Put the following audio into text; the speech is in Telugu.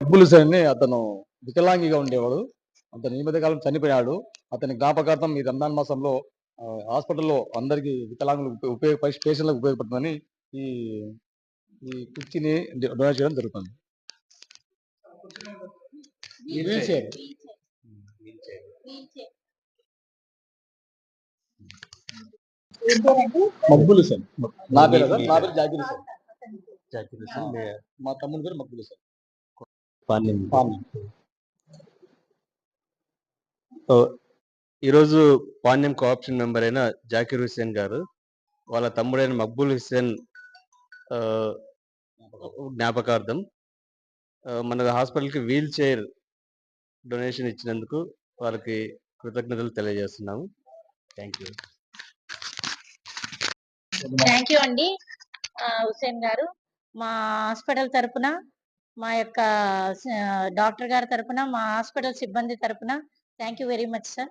మక్బుల్ హుసేన్ అతను వికలాంగిగా ఉండేవాడు. అతను ఈ మధ్య కాలం చనిపోయాడు. అతని జ్ఞాపకార్థం ఈ రంజాన్ మాసంలో హాస్పిటల్లో అందరికి వికలాంగులకు ఉప- ఉపయోగ పేషెంట్లకు ఉపయోగపడుతుందని ఈ ఈ కుర్చీని డొనేట్ చేయడం జరుగుతుంది. వీల్ చైర్ మక్బుల్ హుసేన్ నా పేరు సార్ నా పేరు జాకిర్ హుసేన్ మా తమ్ముడి పేరు మక్బుల్ హుసేన్ సో ఈరోజు పాణ్యం కోఆప్షన్ మెంబర్ అయిన జాకిర్ హుస్సేన్ గారు వాళ్ళ తమ్ముడైన మక్బూల్ హుస్సేన్ జ్ఞాపకార్థం మన హాస్పిటల్కి వీల్ చైర్ డొనేషన్ ఇచ్చినందుకు వారికి కృతజ్ఞతలు తెలియజేస్తున్నాము. Thank you. థ్యాంక్ యూ అండి హుసేన్ గారు. మా హాస్పిటల్ తరపున మా యొక్క డాక్టర్ గారి తరపున మా హాస్పిటల్ సిబ్బంది తరపున thank you very much sir.